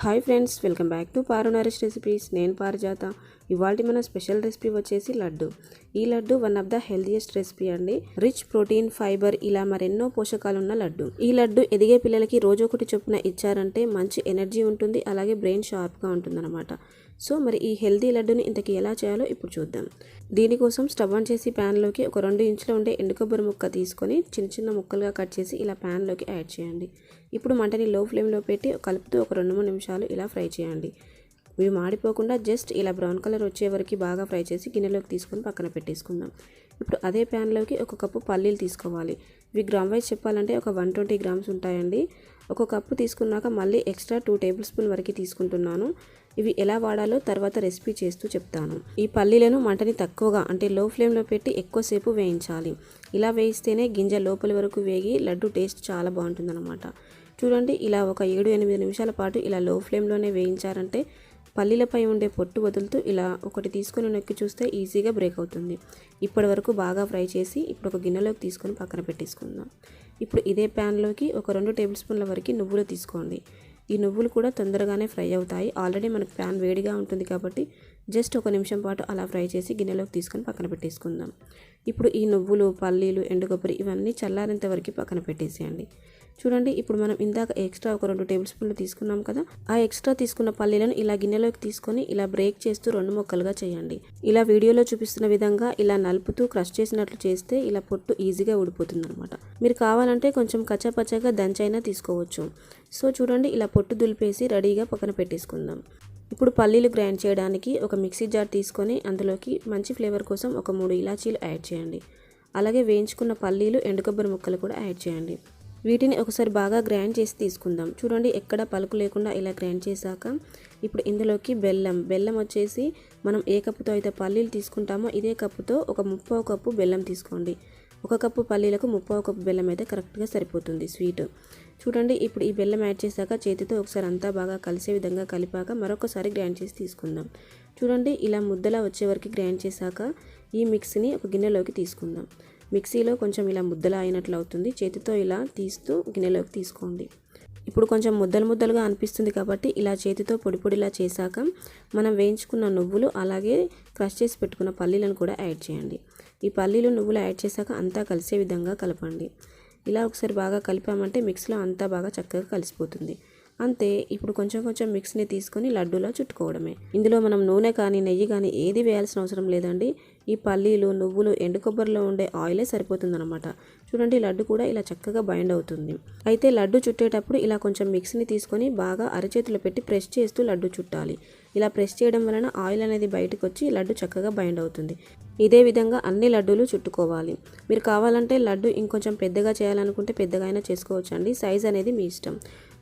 Hi friends welcome back to Paru Naresh recipes. నేను పారిజాత. ఇవాళ మన స్పెషల్ రెసిపీ వచ్చేసి లడ్డు. ఈ laddu one of the healthiest recipe అండి. రిచ్ ప్రోటీన్ ఫైబర్ ఇలా మరెన్నో పోషకాలున్న లడ్డు. ఈ లడ్డు ఎదిగే పిల్లలకి రోజు ఒకటి చొప్పున ఇచ్చారంటే మంచి ఎనర్జీ ఉంటుంది అలాగే బ్రెయిన్ షార్ప్గా ఉంటుందన్నమాట. సో మరి ఈ హెల్దీ లడ్డుని ఇంతకీ ఎలా చేయాలో ఇప్పుడు చూద్దాం. దీనికోసం స్టవ్ ఆన్ చేసి ప్యాన్లోకి ఒక రెండు ఇంచులు ఉండే ఎండు కొబ్బరి ముక్క తీసుకొని చిన్న చిన్న ముక్కలుగా కట్ చేసి ఇలా ప్యాన్లోకి యాడ్ చేయండి. ఇప్పుడు మంటని లో ఫ్లేమ్లో పెట్టి కలుపుతూ ఒక రెండు మూడు నిమిషాలు ఇలా ఫ్రై చేయండి. ఇవి మాడిపోకుండా జస్ట్ ఇలా బ్రౌన్ కలర్ వచ్చే వరకు బాగా ఫ్రై చేసి గిన్నెలోకి తీసుకొని పక్కన పెట్టేసుకుందాం. ఇప్పుడు అదే ప్యాన్లోకి ఒక కప్పు పల్లీలు తీసుకోవాలి. ఇవి గ్రామ్ వైజ్ చెప్పాలంటే ఒక వన్ ట్వంటీ గ్రామ్స్ ఉంటాయండి. ఒక కప్పు తీసుకున్నాక మళ్ళీ ఎక్స్ట్రా టూ టేబుల్ స్పూన్ వరకు తీసుకుంటున్నాను. ఇవి ఎలా వాడాలో తర్వాత రెసిపీ చేస్తూ చెప్తాను. ఈ పల్లీలను మంటని తక్కువగా అంటే లో ఫ్లేమ్లో పెట్టి ఎక్కువసేపు వేయించాలి. ఇలా వేయిస్తేనే గింజ లోపలి వరకు వేగి లడ్డు టేస్ట్ చాలా బాగుంటుందన్నమాట. చూడండి ఇలా ఒక ఏడు ఎనిమిది నిమిషాల పాటు ఇలా లో ఫ్లేమ్లోనే వేయించారంటే పల్లీలపై ఉండే పొట్టు వదులుతూ ఇలా ఒకటి తీసుకొని నొక్కి చూస్తే ఈజీగా బ్రేక్ అవుతుంది. ఇప్పటి వరకు బాగా ఫ్రై చేసి ఇప్పుడు ఒక గిన్నెలోకి తీసుకొని పక్కన పెట్టేసుకుందాం. ఇప్పుడు ఇదే ప్యాన్లోకి ఒక రెండు టేబుల్ స్పూన్ల వరకు నువ్వులు తీసుకోండి. ఈ నువ్వులు కూడా తొందరగానే ఫ్రై అవుతాయి. ఆల్రెడీ మనకు ప్యాన్ వేడిగా ఉంటుంది కాబట్టి జస్ట్ ఒక నిమిషం పాటు అలా ఫ్రై చేసి గిన్నెలోకి తీసుకొని పక్కన పెట్టేసుకుందాం. ఇప్పుడు ఈ నువ్వులు పల్లీలు ఎండు కొబ్బరి ఇవన్నీ చల్లారేంత వరకు పక్కన పెట్టేసేయండి. చూడండి ఇప్పుడు మనం ఇందాక ఎక్స్ట్రా ఒక రెండు టేబుల్ స్పూన్లు తీసుకున్నాం కదా ఆ ఎక్స్ట్రా తీసుకున్న పల్లీలను ఇలా గిన్నెలోకి తీసుకొని ఇలా బ్రేక్ చేస్తూ రెండు ముక్కలుగా చేయండి. ఇలా వీడియోలో చూపిస్తున్న విధంగా ఇలా నలుపుతూ క్రష్ చేసినట్లు చేస్తే ఇలా పొట్టు ఈజీగా ఊడిపోతుంది అనమాట మీరు కావాలంటే కొంచెం కచ్చాపచ్చాగా దంచైనా తీసుకోవచ్చు. సో చూడండి ఇలా పొట్టు దులిపేసి రెడీగా పక్కన పెట్టేసుకుందాం. ఇప్పుడు పల్లీలు గ్రైండ్ చేయడానికి ఒక మిక్సీ జార్ తీసుకొని అందులోకి మంచి ఫ్లేవర్ కోసం ఒక మూడు ఇలాచీలు యాడ్ చేయండి. అలాగే వేయించుకున్న పల్లీలు ఎండు కొబ్బరి ముక్కలు కూడా యాడ్ చేయండి. వీటిని ఒకసారి బాగా గ్రైండ్ చేసి తీసుకుందాం. చూడండి ఎక్కడ పలుకు లేకుండా ఇలా గ్రైండ్ చేశాక ఇప్పుడు ఇందులోకి బెల్లం. బెల్లం వచ్చేసి మనం ఏ కప్పుతో అయితే పల్లీలు తీసుకుంటామో ఇదే కప్పుతో ఒక ముప్పో కప్పు బెల్లం తీసుకోండి. ఒక కప్పు పల్లీలకు ముప్పో కప్పు బెల్లం అయితే కరెక్ట్గా సరిపోతుంది స్వీట్. చూడండి ఇప్పుడు ఈ బెల్లం యాడ్ చేశాక చేతితో ఒకసారి అంతా బాగా కలిసే విధంగా కలిపాక మరొకసారి గ్రైండ్ చేసి తీసుకుందాం. చూడండి ఇలా ముద్దలా వచ్చే వరకు గ్రైండ్ చేశాక ఈ మిక్స్ని ఒక గిన్నెలోకి తీసుకుందాం. మిక్సీలో కొంచెం ఇలా ముద్దలు అయినట్లు అవుతుంది. చేతితో ఇలా తీస్తూ గిన్నెలోకి తీసుకోండి. ఇప్పుడు కొంచెం ముద్దలు ముద్దలుగా అనిపిస్తుంది కాబట్టి ఇలా చేతితో పొడి పొడిలా చేశాక మనం వేయించుకున్న నువ్వులు అలాగే క్రష్ చేసి పెట్టుకున్న పల్లీలను కూడా యాడ్ చేయండి. ఈ పల్లీలు నువ్వులు యాడ్ చేశాక అంతా కలిసే విధంగా కలపండి. ఇలా ఒకసారి బాగా కలిపామంటే మిక్స్లో అంతా బాగా చక్కగా కలిసిపోతుంది. అంతే ఇప్పుడు కొంచెం కొంచెం మిక్స్ని తీసుకొని లడ్డూలా చుట్టుకోవడమే. ఇందులో మనం నూనె కానీ నెయ్యి కానీ ఏది వేయాల్సిన అవసరం లేదండి. ఈ పల్లీలు నువ్వులు ఎండు కొబ్బరిలో ఉండే ఆయిలే సరిపోతుందన్నమాట. చూడండి లడ్డు కూడా ఇలా చక్కగా బైండ్ అవుతుంది. అయితే లడ్డు చుట్టేటప్పుడు ఇలా కొంచెం మిక్స్ని తీసుకొని బాగా అరచేతిలో పెట్టి ప్రెస్ చేస్తూ లడ్డు చుట్టాలి. ఇలా ప్రెస్ చేయడం వలన ఆయిల్ అనేది బయటకు వచ్చి లడ్డు చక్కగా బైండ్ అవుతుంది. ఇదే విధంగా అన్ని లడ్డూలు చుట్టుకోవాలి. మీరు కావాలంటే లడ్డు ఇంకొంచెం పెద్దగా చేయాలనుకుంటే పెద్దగా అయినా చేసుకోవచ్చు అండి సైజ్ అనేది మీ ఇష్టం.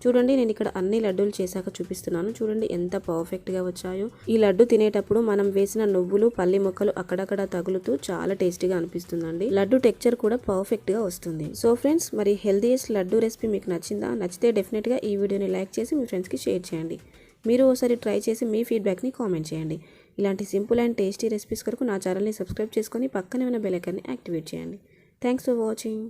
చూడండి నేను ఇక్కడ అన్ని లడ్డూలు చేశాక చూపిస్తున్నాను. చూడండి ఎంత పర్ఫెక్ట్గా వచ్చాయో. ఈ లడ్డు తినేటప్పుడు మనం వేసిన నువ్వులు పల్లి మొక్కలు అక్కడక్కడ తగులుతూ చాలా టేస్టీగా అనిపిస్తుందండి. లడ్డు టెక్చర్ కూడా పర్ఫెక్ట్గా వస్తుంది. సో ఫ్రెండ్స్ మరి హెల్దీయెస్ట్ లడ్డు రెసిపీ మీకు నచ్చిందా? నచ్చితే డెఫినెట్గా ఈ వీడియోని లైక్ చేసి మీ ఫ్రెండ్స్కి షేర్ చేయండి. మీరు ఒకసారి ట్రై చేసి మీ ఫీడ్బ్యాక్ని కామెంట్ చేయండి. ఇలాంటి సింపుల్ అండ్ టేస్టీ రెసిపీస్ కొరకు నా ఛానల్ని సబ్స్క్రైబ్ చేసుకొని పక్కనే ఉన్న బెల్ ఐకాన్ని యాక్టివేట్ చేయండి. Thanks for watching.